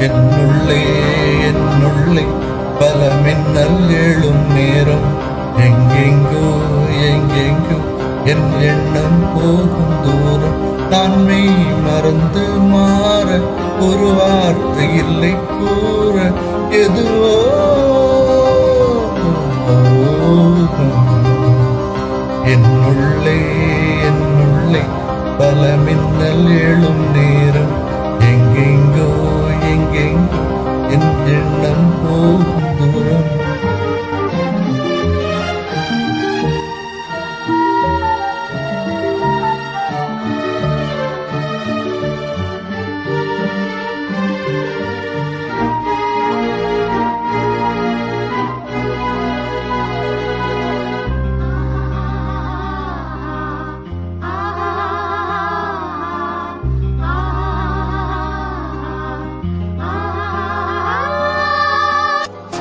என்னுள்ளே என்னுள்ளே பல மின்னல் எழும் நேரம். எங்கெங்கோ எங்கெங்கோ என் எண்ணம் போகும் தூரம். நான் மெய் மறந்து மாற ஒரு வார்த்தை இல்லை கூற. எதுவோ என்னுள்ளே என்னுள்ளே பல மின்னல் எழும் நேரம்.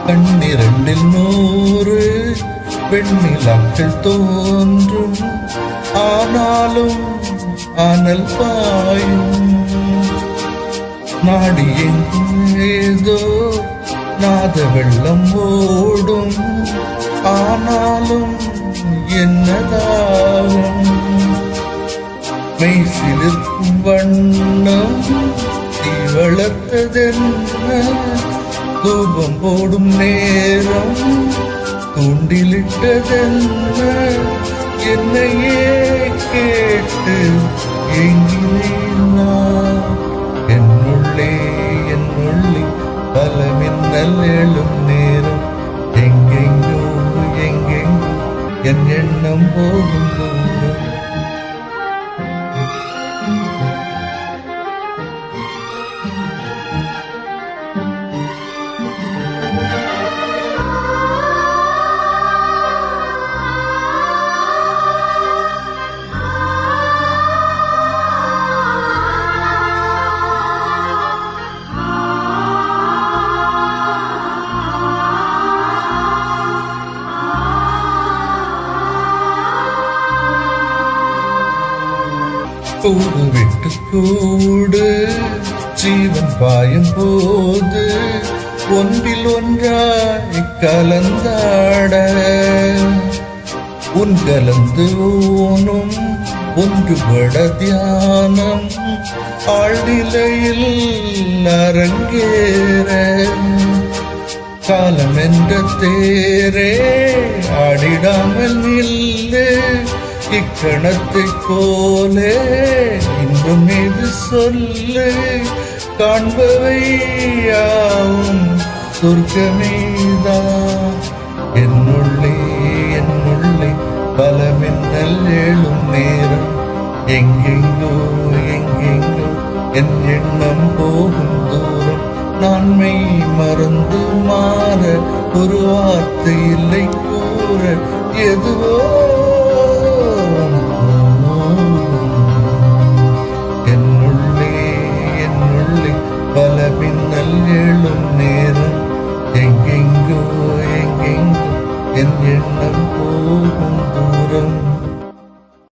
கண்ணிரண்டில் நூறு பெண்ணிலாக்கள் தோன்றும். ஆனாலும் அனல் பாயும். நாடி எங்கும் ஏதோ நாத வெள்ளம் ஓடும். ஆனாலும் என்னதாகும்? மெய் சிலிர்க்கும் வண்ணம் தீ வளர்த்ததென்ன தூபம் போடும் நேரம் தூண்டிலிட்டதென்ன என்னையே கேட்டு எங்கினேன் நான். என்னுள்ளே என்னுள்ளே பல மின்னல் எழும் நேரம். எங்கெங்கோ எங்கெங்கோ என் எண்ணம் போகும் கூடு விட்டு கூடு. ஜீவன் பாயும் போது ஒன்றில் ஒன்றாய் கலந்தாட. உன் கலந்து ஊனும் ஒன்றுபட தியானம். ஆழ்நிலையில் அரங்கேற. காலம் என்ற தேரே ஆடிடாமல் நில்லு. இக்கணத்தை போலே இன்பம் மீது சொல்லு காண்பவை யாவும் சொர்க்கமேதான் என்னுள்ளே என்னுள்ளே பல மின்னல் எழும் நேரம். எங்கெங்கோ எங்கெங்கோ என் எண்ணம் போகும் தூரம். நான் மெய் மறந்து மாற ஒரு வார்த்தை இல்லை கூற. எதுவோ